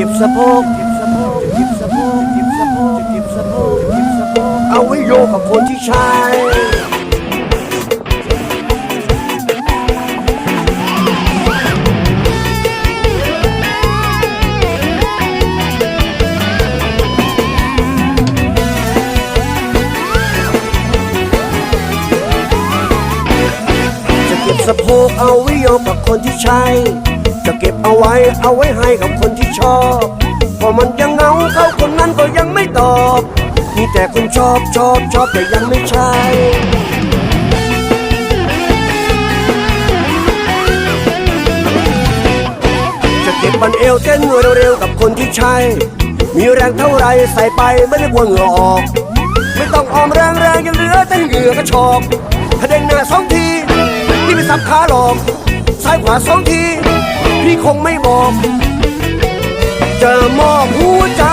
เก็บสะโพกเก็บสะโพกเก็บสะโพกเก็บสะโพกเก็บสะโพกเก็บสะโพกเอาไว้โยกกับคนที่ใช้จะเก็บสะโพกเอาไว้โยกกับคนที่ใช่จะเก็บเอาไว้เอาไว้ให้กับคน ชอบพอมันยังเหงาเขาคนนั้นก็ยังไม่ตอบ มีแต่คนชอบชอบชอบแต่ยังไม่ใช่จะเก็บบันเอวเต้นเร็วๆกับคนที่ใช่ มีแรงเท่าไรใส่ไปไม่ได้กลัวเหงื่อออก ไม่ต้องออมแรงแรงยังเหลือแต่เหงื่อกระชอกถ้าเด้งหน้าสองทีพี่ไม่สับขาหรอกซ้ายขวาสองที พี่คงไม่บอก จะมอบหัวใจ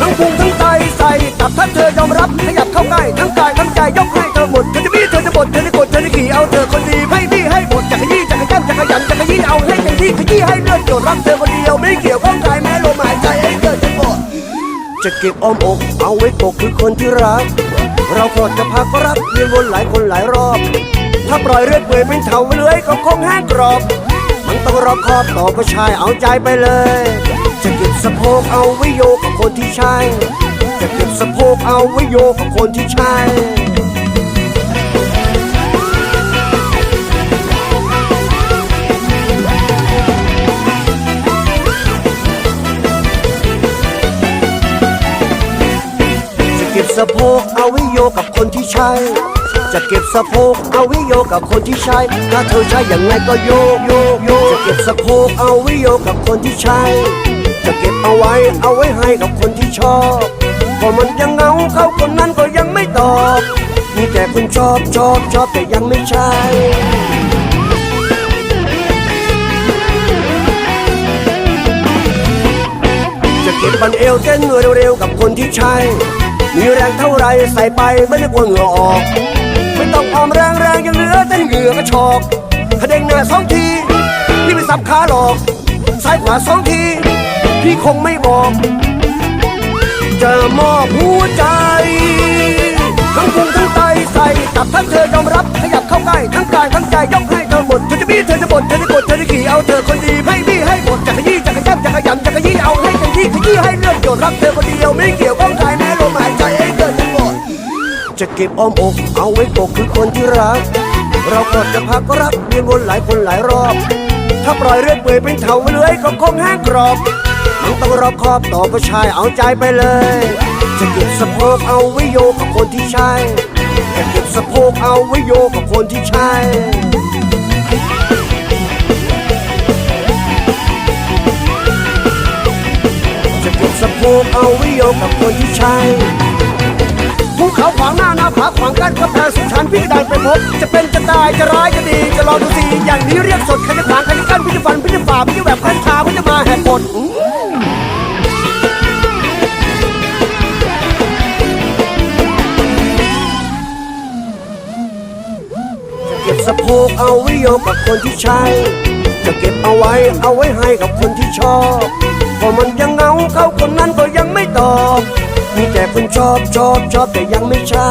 ทั้งพุงทั้งใจใส่ตับถ้าเธอยอมรับขยับเข้าใกล้ทั้งกายทั้งใจยกให้เธอหมดเธอจะมีเธอจะบ่นเธอจะกดเธอจะขี่เอาเธอคนดีให้พี่ให้หมดจะขยี้จะขย้ำจะขยันจะขยี้เอาให้เต็มที่ขยี้ให้เลือดหยดรักเธอคนเดียวไม่เกี่ยวข้องใครแม้ลมหายใจให้เกิดจะหมดจะเก็บอ้อมอกเอาไว้ปกคือคนที่รัก เราพอจะพักรักเรียนวนหลายคนหลายรอบ ถ้าปล่อยเรื่อยเปื่อยเป็นเถาเลื้อยก็คงแห้งกรอบ ต้องรอบคอบต่อก็ชายเอาใจไปเลย จะเก็บสะโพกเอาไว้โยกกับคนที่ใช่ จะเก็บสะโพกเอาไว้โยกกับคนที่ใช่จะเก็บสะโพกเอาไว้โยกกับคนที่ใช่ จะเก็บสะโพกเอาไว้โยกกับคนที่ใช่ถ้าเธอใช่อย่างไงก็โยกโยกโยกจะเก็บสะโพกเอาไว้โยกกับคนที่ใช่จะเก็บเอาไว้เอาไว้ให้กับคนที่ชอบพอมันยังเงาเขาคนนั้นก็ยังไม่ตอบมีแต่คนชอบชอบชอบแต่ยังไม่ใช่จะเก็บบันเอวเต้นเร็วๆกับคนที่ใช่ มีแรงเท่าไรใส่ไปไม่ได้กลัวเหงื่อออก ไม่ต้องออมแรงแรงยังเหลือแต่เหงื่อกระชอกถ้าเด้งหน้าสองที พี่ไม่สับขาหรอก ซ้ายขวาสองที พี่คงไม่บอก จะมอบหัวใจ ทั้งพุงทั้งใจใส่ตับถ้าเธอยอมรับ ขยับเข้าใกล้ทั้งกายทั้งใจยกให้เธอหมดเธอจะบี้เธอจะบ่นเธอจะกดเธอจะขี่เอาเธอคนดีให้บี้ให้หมดจะขยี้จะขย้ำจะขยันจะขยี้เอาให้เต็มที่ขยี้ให้เลือดหยดรักเธอคนเดียวไม่เกี่ยวข้อง จะเก็บอ้อมอก เอาไว้ปกคือคนที่รัก เราก็จะพักก็รักเรียนวนหลายคนหลายรอบ ถ้าปล่อยเรื่อยเปื่อยเป็นเถาเลื้อยก็คงแห้งกรอบมันต้องรอบคอบต่อก็ชายเอาใจไปเลย จะเก็บสะโพกเอาไว้โยกกับคนที่ใช่จะเก็บสะโพกเอาไว้โยกกับคนที่ใช่จะเก็บสะโพกเอาไว้โยกกับคนที่ใช่ภูเขาขวางหน้า หน้าขวางกั้นกำแพงสุดชันพี่ดันไปพบ จะเป็นจะตายจะร้ายจะดีจะรอดูสิอย่างนี้เรียกสดใครจะขวางใครจะกั้นพี่จะฟันพี่จะฝ่าพี่จะแบบพันชาพี่จะมาแหกกฎอื้อจะเก็บสะโพกเอาไว้โยกกับคนที่ใช่จะเก็บเอาไว้เอาไว้ให้กับคนที่ชอบพอมันยังเงาเขาคนนั้นก็ยังไม่ตอบมีแต่คน ชอบชอบชอบแต่ยังไม่ใช่